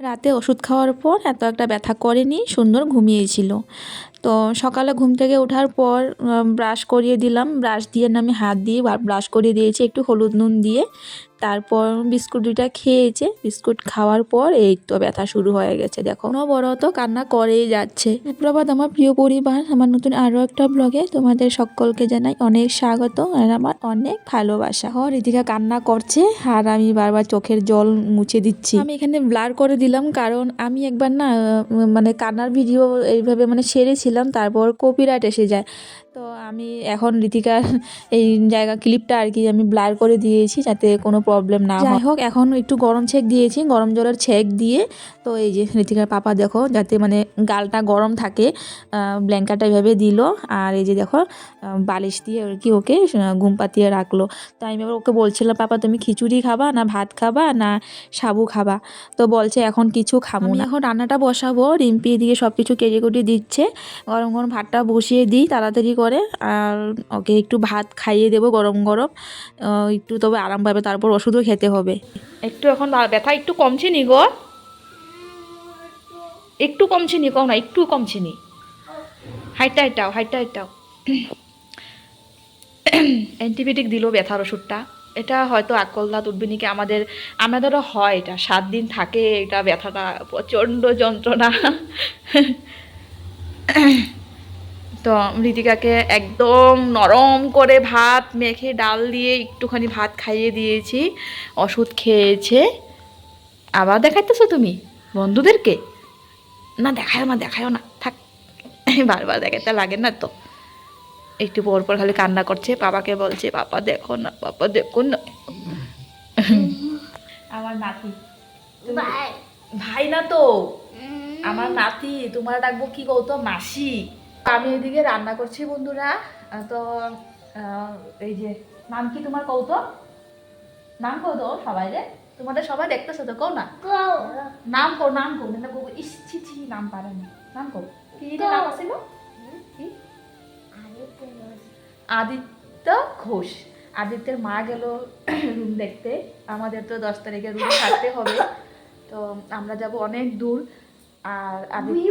রাতে ওষুধ খাওয়ার পর এত একটা ব্যথা করেনি সুন্দর ঘুমিয়েছিল। তো সকালে ঘুম থেকে ওঠার পর ব্রাশ করিয়ে দিলাম। ব্রাশ দিয়ে আমি হাত দিয়ে ব্রাশ করিয়ে দিয়েছি একটু হলুদ নুন দিয়ে। তারপর বিস্কুট দুইটা খেয়েছে। বিস্কুট খাওয়ার পর এই তো ব্যথা শুরু হয়ে গেছে, দেখো। বড় তো কান্না করেই যাচ্ছে। সুপ্রভাত আমার প্রিয় পরিবার, আমার নতুন আরও একটা ব্লগে তোমাদের সকলকে জানাই অনেক স্বাগত আর আমার অনেক ভালোবাসা। হ রীতিকা কান্না করছে আর আমি বারবার চোখের জল মুছে দিচ্ছি। আমি এখানে ব্লার করে দিলাম কারণ আমি একবার না মানে কান্নার ভিডিও এইভাবে মানে সেরেছিলাম তারপর কপিরাইট এসে যায়। তো আমি এখন রীতিকার এই জায়গা ক্লিপটা আর কি আমি ব্লার করে দিয়েছি যাতে কোনো প্রবলেম না হয়। যাই হোক এখন একটু গরম ছেঁক দিয়েছি গরম জলের ছেঁক দিয়ে তো এই যে রীতিকার পাপা দেখো যাতে মানে গালটা গরম থাকে ব্ল্যাঙ্কেটটা এভাবে দিল আর এই যে দেখো বালিশ দিয়ে আর কি ওকে ঘুম পাতিয়ে রাখল। তো আমি এবার ওকে বলছিলাম পাপা তুমি খিচুড়ি খাবা না ভাত খাবা না সাবু খাবা? তো বলছে এখন কিছু খাব না। এখন রান্নাটা বসাবো রিম্পি এদিকে সব কিছু কেটে কুটে দিচ্ছে। গরম গরম ভাতটা বসিয়ে দিই তাড়াতাড়ি করে। আর ওকে একটু ভাত খাইয়ে দেবো গরম গরম। একটু তবে আরাম পাবে, তারপর ওষুধও খেতে হবে। একটু এখন ব্যথা একটু কমছে নি গো? একটু কমছে নি কম না, একটু কমছে নি। হাইটটা হাইটাও হাইটটা হাইটাও অ্যান্টিবায়োটিক দিল ব্যথার ওষুধটা। এটা হয়তো আকলদাত উঠবে নাকি, আমাদের আমাদেরও হয় এটা। সাত দিন থাকে এটা ব্যথাটা, প্রচণ্ড যন্ত্রণা। তো ঋতিকাকে একদম নরম করে ভাত মেখে ডাল দিয়ে একটুখানি ভাত খাইয়ে দিয়েছি। ওষুধ খেয়েছে। আবার দেখাইতেছো তুমি? বন্ধুদেরকে? না দেখায়ও না দেখায়ও না। থাক বারবার দেখাতে লাগে না তো। একটু পর পর খালি কান্না করছে। বাবাকে বলছে বাবা দেখো না বাবা দেখো না। আমার নাতি। ভাই ভাই না তো? আমার নাতি তোমার ডাকবো কি কৌতো মাসি। আমি এদিকে রান্না করছি বন্ধুরা। তো এই যে নাম কি তোমার কৌতো নাম কৌতো সবাই রে। তোমাদের সবাই দেখতেছো তো কও না? নাম কো নাম কো না কো ইস ছি ছি নাম পারে না। নাম কো কি নাম আছিল? কি? আদিত্য ঘোষ। আদিত্যের মা গেল রুম দেখতে। আমাদের তো দশ তারিখে রুমে থাকতে হবে। তো আমরা যাব অনেক দূর। আর আদিত্য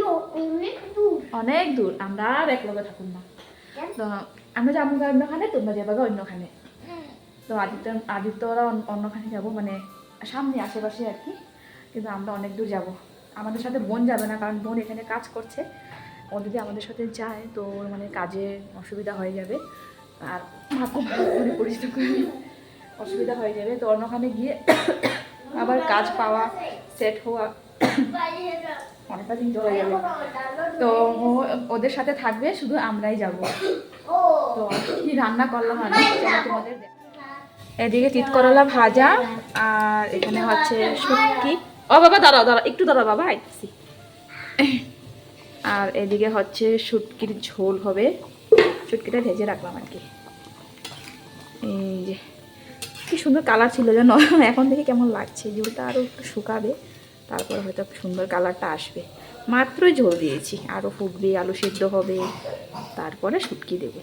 অনেক দূর। আমরা আর এক লগে থাকুন না। তো আমরা যাব অন্যখানে তোমরা যাবা গা অন্যখানে। তো আদিত্য আদিত্য ওরা অন্যখানে যাব মানে সামনে আশেপাশে আর কি। কিন্তু আমরা অনেক দূর যাব। আমাদের সাথে বোন যাবে না কারণ বোন এখানে কাজ করছে। ও যদি আমাদের সাথে যায় তো ওর মানে কাজে অসুবিধা হয়ে যাবে। আর মাকে ভালো করে পরিষ্কার করে অসুবিধা হয়ে যাবে। তো অন্যখানে গিয়ে আবার কাজ পাওয়া সেট হওয়া। অনেকটা দিন চলে যাবে তো ও ওদের সাথে থাকবে শুধু আমরাই যাব। তো কি রান্না করলাম আমি তোমাদের এদিকে চিত করলা ভাজা আর এখানে হচ্ছে শুটকি। ও বাবা দাঁড়াও দাঁড়াও একটু দাঁড়াও বাবা আইতেছি। আর এদিকে হচ্ছে শুটকির ঝোল হবে। শুটকিটা ভেজে রাখলাম আর কি। এই যে কি সুন্দর কালার ছিল জানো? এখন দেখে কেমন লাগছে ঝোলটা আরও একটু শুকাবে। তারপরে হয়তো সুন্দর কালারটা আসবে। মাত্রই ঝোল দিয়েছি। আরও ফুটবে আলু সেদ্ধ হবে। তারপরে শুটকি দেবো।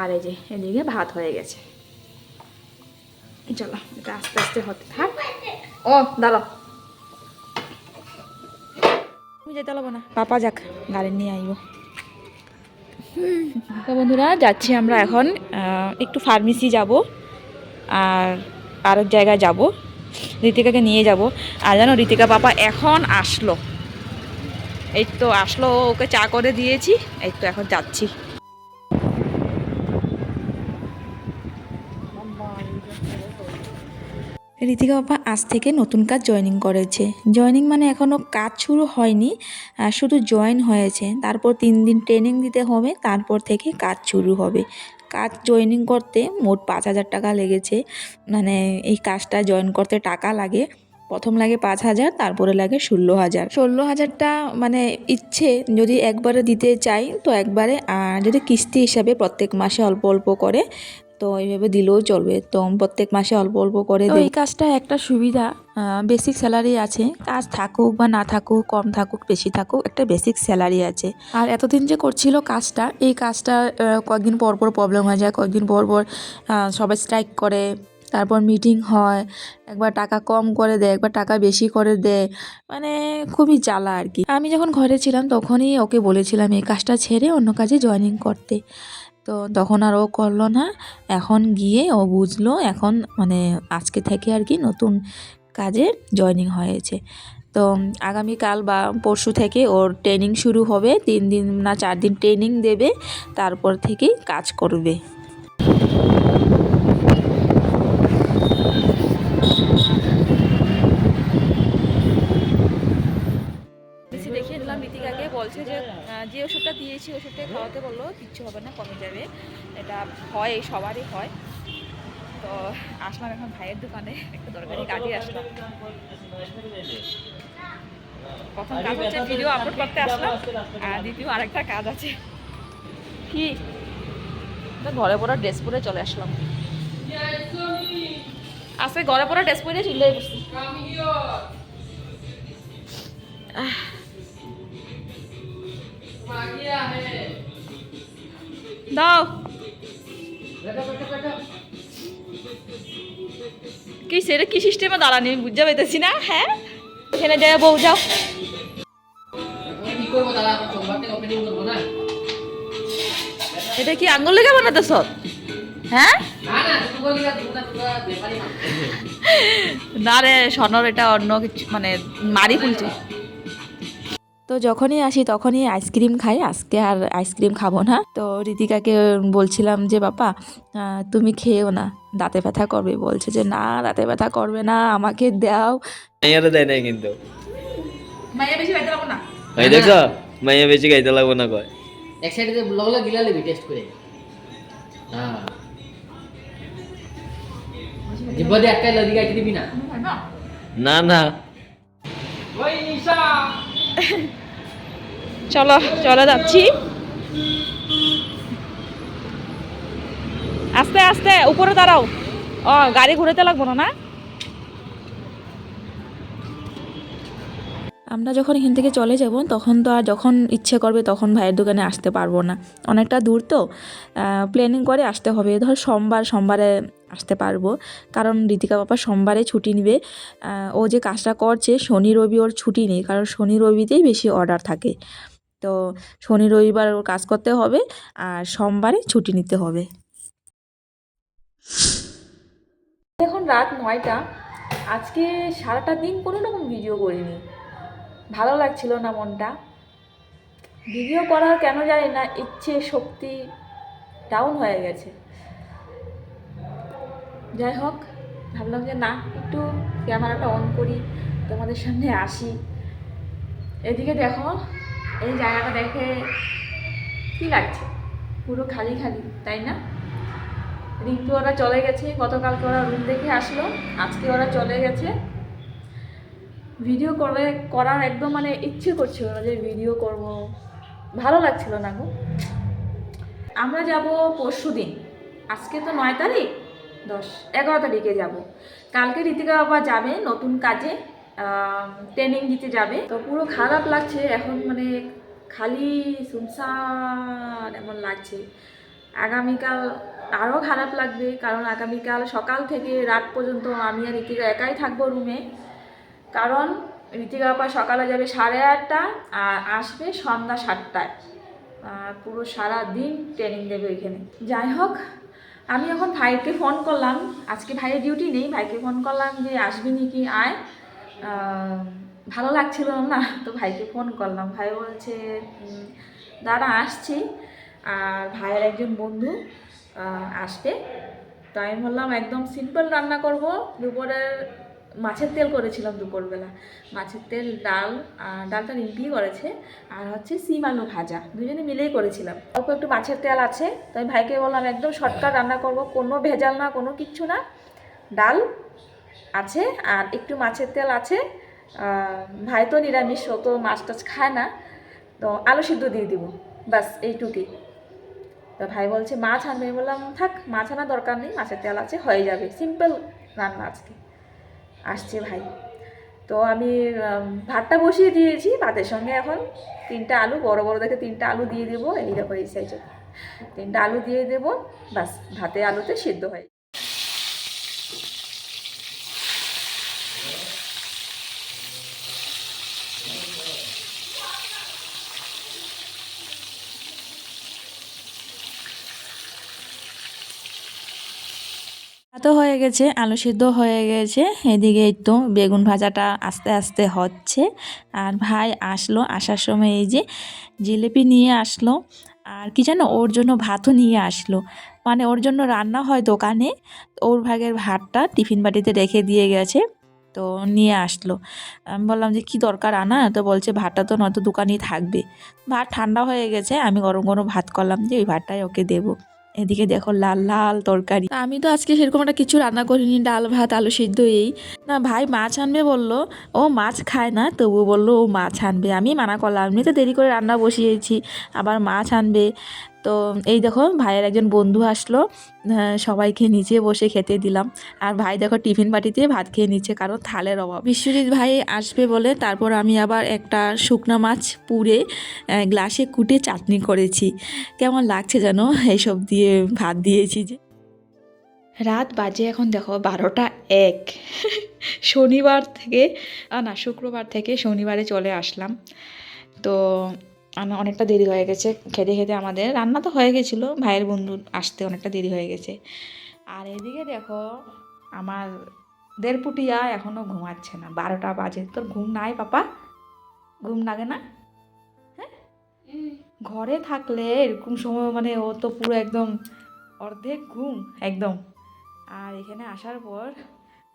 আর এই যে এদিকে ভাত হয়ে গেছে। চলো, এটা আস্তে আস্তে হতে থাক। ও, দাঁড়াও। তুমি যেতে পারব না। পাপা যাক, গাড়ি নিয়ে আইব। বন্ধুরা, যাচ্ছি আমরা এখন একটু ফার্মেসি যাব। আর আরেক জায়গায় যাব। ঋতিকাকে নিয়ে যাব। আর জানো, ঋতিকা পাপা এখন আসলো। এই তো আসলো, ওকে চা করে দিয়েছি। এই তো এখন যাচ্ছি। ঋতিকা বাবা আজ থেকে নতুন কাজ জয়েনিং করেছে। জয়েনিং মানে এখনও কাজ শুরু হয়নি শুধু জয়েন হয়েছে। তারপর তিন দিন ট্রেনিং দিতে হবে, তারপর থেকে কাজ শুরু হবে। কাজ জয়েনিং করতে মোট পাঁচ হাজার টাকা লেগেছে। মানে এই কাজটা জয়েন করতে টাকা লাগে। প্রথম লাগে পাঁচ হাজার, তারপরে লাগে ষোলো হাজার। ষোলো হাজারটা মানে ইচ্ছে, যদি একবারে দিতে চাই তো একবারে। আর যদি কিস্তি হিসাবে প্রত্যেক মাসে অল্প অল্প করে তো এইভাবে দিলেও চলবে। তো প্রত্যেক মাসে অল্প অল্প করে এই কাজটা একটা সুবিধা বেসিক স্যালারি আছে। কাজ থাকুক বা না থাকুক কম থাকুক বেশি থাকুক একটা বেসিক স্যালারি আছে। আর এতদিন যে করছিল কাজটা এই কাজটা কয়েকদিন পর পর প্রবলেম হয়ে যায়। কয়েকদিন পর পর সবাই স্ট্রাইক করে তারপর মিটিং হয়। একবার টাকা কম করে দেয় একবার টাকা বেশি করে দেয়। মানে খুবই জ্বালা আর কি। আমি যখন ঘরে ছিলাম তখনই ওকে বলেছিলাম এই কাজটা ছেড়ে অন্য কাজে জয়েনিং করতে। তো তখন আর ও করল না। এখন গিয়ে ও বুঝলো, এখন মানে আজকে থেকে আর কি নতুন কাজে জয়নিং হয়েছে। তো আগামীকাল বা পরশু থেকে ওর ট্রেনিং শুরু হবে। তিন দিন না চার দিন ট্রেনিং দেবে, তারপর থেকেই কাজ করবে। ওষুধটা বলল, কিচ্ছু হবে না কমে যাবে? এটা হয় এই সবারই হয়। তো আসলাম এখন ভাইয়ের দোকানে, একটা দরকারি কাজে আসলাম। প্রথম কাজ হচ্ছে ভিডিও আপলোড করতে আসলাম, আর দ্বিতীয় আরেকটা কাজ আছে। কি? ঘরে পড়া ড্রেস পরে চলে আসলাম। আজকে ঘরে পড়া ড্রেস পরে চিল্লাই বসছি দাও। কি সেটা কি সিস্টেমে দাঁড়ানি? বুঝতে পাইতেছি না হ্যাঁ? এখানে যাই বউ যাও। এটা কি আঙ্গুল লেগে বানাতেছ? হ্যাঁ? না রে স্বর্ণর এটা অন্য কিছু মানে মারি ফুলছে। তো যখনই আসি তখনই আইসক্রিম খাই। আজকে আর আইসক্রিম খাব না। তো ঋতিকাকে বলছিলাম যে বাবা আহ, তুমি খেয়েও না। দাঁতে ব্যথা করবে। বলছে যে না দাঁতে ব্যথা করবে না। আমাকে দাও। মাইয়ারে দেয় নাই কিন্তু। মাইয়া বেশি খাইতে পারব না। মাইয়া বেশি খাইতে লাগবো না কয়। এক সাইডে লগলা গিলা লিবি টেস্ট করে। হ্যাঁ। জিব্বা দিয়ে একটাই লদি গাইতে দিবি না। না না। চলো, চলে যাচ্ছি। আস্তে আস্তে, উপরে দাঁড়াও। ও, গাড়ি ঘুরেতে লাগবো না না? আমরা যখন এখান থেকে চলে যাব, তখন তো আর যখন ইচ্ছে করবে তখন ভাইয়ের দোকানে আসতে পারব না। অনেকটা দূর তো প্ল্যানিং করে আসতে হবে। ধর সোমবার, সোমবারে আসতে পারব। কারণ ঋতিকা বাবা সোমবারে ছুটি নেবে। ও যে কাজটা করছে, শনি, রবি ওর ছুটি নেই। কারণ শনি, রবিতেই বেশি অর্ডার থাকে। তো শনি রবিবার ওর কাজ করতে হবে আর সোমবারে ছুটি নিতে হবে। এখন রাত নয়টা। আজকে সারাটা দিন কোনো রকম ভিডিও করিনি। ভালো লাগছিল না মনটা। ভিডিও করার কেন জানি না, ইচ্ছে, শক্তি ডাউন হয়ে গেছে। যাই হোক, ভাবলাম যে না, একটু ক্যামেরাটা অন করি, তোমাদের সামনে আসি। এদিকে দেখো এই জায়গাটা দেখে কি লাগছে? পুরো খালি খালি, তাই না? রিঙ্কু ওরা চলে গেছে, গতকালকে ওরা রুম দেখে আসলো, আজকে ওরা চলে গেছে। ভিডিও করে, করার একদম মানে ইচ্ছে করছিল না যে ভিডিও করব। ভালো লাগছিল না গো। আমরা যাব পরশু দিন। আজকে তো নয় তারিখ? দশ, এগারো তারিখে যাব। কালকে ঋতিকা বাবা যাবে নতুন কাজে। ট্রেনিং দিতে যাবে। তো পুরো খারাপ লাগছে, এখন মানে খালি সুনসান এমন লাগছে। আগামীকাল আরও খারাপ লাগবে, কারণ আগামীকাল সকাল থেকে রাত পর্যন্ত আমি আর ঋতিকা একাই থাকব রুমে কারণ ঋতিকা আপা সকালে যাবে সাড়ে আটটা আর আসবে সন্ধ্যা সাতটায়। পুরো সারা দিন ট্রেনিং দেবে এখানে যাই হোক, আমি এখন ভাইকে ফোন করলাম। আজকে ভাইয়ের ডিউটি নেই, ভাইকে ফোন করলাম যে আসবি নাকি, আয়। ভালো লাগছিল না, তো ভাইকে ফোন করলাম। ভাই বলছে দাদা আসছি। আর ভাইয়ের একজন বন্ধু আসবে। তো আমি বললাম, একদম সিম্পল রান্না করব। দুপুরের মাছের তেল করেছিলাম দুপুরবেলা। মাছের তেল, ডাল ডালটা রিম্পি করেছে। আর হচ্ছে সিম আলু ভাজা। দুজনে মিলেই করেছিলাম। অল্প একটু মাছের তেল আছে। তো আমি ভাইকে বললাম, একদম শর্টকাট রান্না করব। কোনো ভেজাল না, কোনো কিচ্ছু না। ডাল আছে আর একটু মাছের তেল আছে। ভাই তো নিরামিষ তো মাছ টাছ খায় না। তো আলু সিদ্ধ দিয়ে দিব। বাস এইটুকুই। তো ভাই বলছে, মাছ আনবে? বললাম, থাক, মাছ আনার দরকার নেই, মাছের তেল আছে, হয়ে যাবে। সিম্পল রান্না আজকে। আসছে ভাই। তো আমি ভাতটা বসিয়ে দিয়েছি, ভাতের সঙ্গে এখন তিনটা আলু, বড় বড় দেখে তিনটা আলু দিয়ে দেবো, এই দেখো এই সাইজে তিনটা আলু দিয়ে দেবো বাস ভাতে আলুতে সিদ্ধ হয় হয়ে গেছে, আলু সিদ্ধ হয়ে গেছে। এদিকে তো বেগুন ভাজাটা আস্তে আস্তে হচ্ছে। আর ভাই আসলো, আসার সময় এই যে জিলিপি নিয়ে আসলো, আর কি জানো ওর জন্য ভাতও নিয়ে আসলো। মানে ওর জন্য রান্না হয় দোকানে, ওর ভাগের ভাতটা টিফিন বাটিতে রেখে দিয়ে গেছে, তো নিয়ে আসলো। আমি বললাম যে, কি দরকার আনা? তো বলছে, ভাতটা তো নয়তো দোকানেই থাকবে। ভাত ঠান্ডা হয়ে গেছে, আমি গরম গরম ভাত করলাম যে, ওই ভাতটাই ওকে দেবো। এদিকে দেখো লাল লাল তরকারি। আমি তো আজকে সেরকম একটা কিছু রান্না করিনি, ডাল, ভাত, আলু সিদ্ধ এই। না, ভাই মাছ আনবে বলল, ও মাছ খায় না, তবু বলল ও মাছ আনবে। আমি মানা করলাম, আমি তো দেরি করে রান্না বসিয়েছি, আবার মাছ আনবে। তো এই দেখো ভাইয়ের একজন বন্ধু আসলো হ্যাঁ, সবাইকে নিচে বসে খেতে দিলাম। আর ভাই দেখো টিফিন বাটিতে ভাত খেয়ে নিচ্ছে কারণ থালের অভাব। বিশ্বজিৎ ভাই আসবে বলে তারপর আমি আবার একটা শুকনো মাছ পুড়ে গ্লাসে কুটে চাটনি করেছি। কেমন লাগছে যেন এইসব দিয়ে ভাত দিয়েছি যে। রাত বাজে এখন দেখো বারোটা এক। শনিবার থেকে না শুক্রবার থেকে শনিবারে চলে আসলাম। তো আমার অনেকটা দেরি হয়ে গেছে খেতে খেতে আমাদের। রান্না তো হয়ে গেছিল, ভাইয়ের বন্ধু আসতে অনেকটা দেরি হয়ে গেছে। আর এদিকে দেখো, আমার দেড়পুটিয়া এখনও ঘুমাচ্ছে না, বারোটা বাজে। তোর ঘুম নাই পাপা? ঘুম লাগে না? হ্যাঁ? ঘরে থাকলে এরকম সময় মানে ও তো পুরো একদম অর্ধেক ঘুম, একদম। আর এখানে আসার পর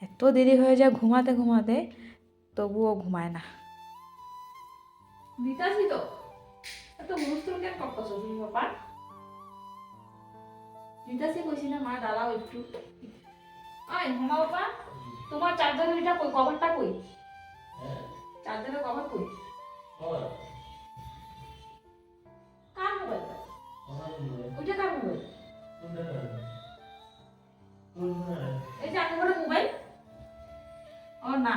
এত দেরি হয়ে যায় ঘুমাতে ঘুমাতে, তবুও ঘুমায় না। তো? এত হুলস্থুল কেন করতেছো তুমি বাবা? দিতাছি কইছি না মা দাঁড়াও একটু। আয় মামা বাবা তোমার চার্জারের এটা কই? কভারটা কই? চার্জারের কভার কই? কার মোবাইল ওইটা কার মোবাইল? এই যে আপনার মোবাইল। ও না।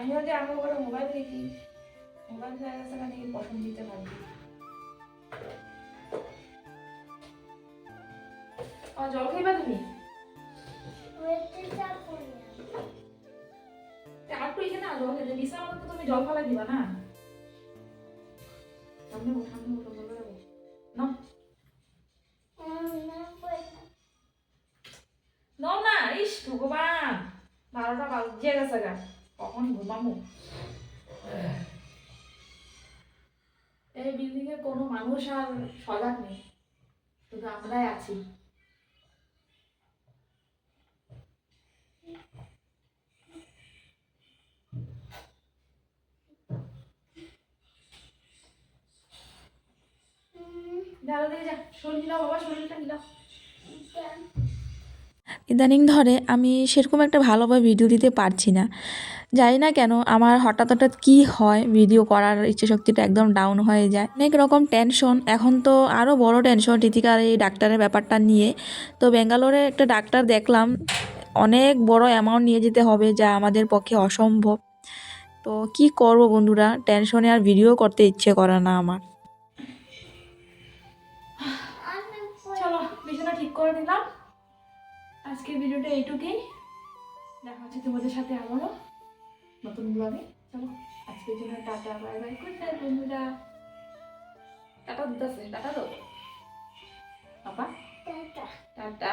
আমি ভাবছি আমার ঘরে মোবাইল দেখি মোবাইল জায়গা সেখানে পছন্দ দিতে পারবি ও, জল খাইবা তুমি? আর তো এখানে জল তুমি জল দিবা না। না, ইস, ভগবান! বারোটা বাজিয়ে গেছে গা। কখন ঘুমামু এই বিল্ডিং এ কোনো মানুষ আর সজাগ নেই। শুধু আমরাই আছি। ভালো দিয়ে যা শরীর হিলাও বাবা শরীরটা হিলাও ইদানিং ধরে আমি সেরকম একটা ভালোভাবে ভিডিও দিতে পারছি না। জানি না কেন, আমার হঠাৎ হঠাৎ কী হয় ভিডিও করার ইচ্ছে শক্তিটা একদম ডাউন হয়ে যায়। অনেক রকম টেনশন এখন তো আরও বড় টেনশন টিতিকার এই ডাক্তারের ব্যাপারটা নিয়ে। তো ব্যাঙ্গালোরে একটা ডাক্তার দেখলাম, অনেক বড় অ্যামাউন্ট নিয়ে যেতে হবে যা আমাদের পক্ষে অসম্ভব। তো কি করব বন্ধুরা টেনশনে আর ভিডিও করতে ইচ্ছে করে না আমার। ঠিক করে দিলাম আজকের ভিডিওটা এইটুকুই। দেখা হচ্ছে তোমাদের সাথে আবারও। নতুন ব্লগে চলো আজকের জন্য tata bye bye. Good night বন্ধুরা। টাটা দিতেছে টাটা দাও বাবা টাটা। টাটা।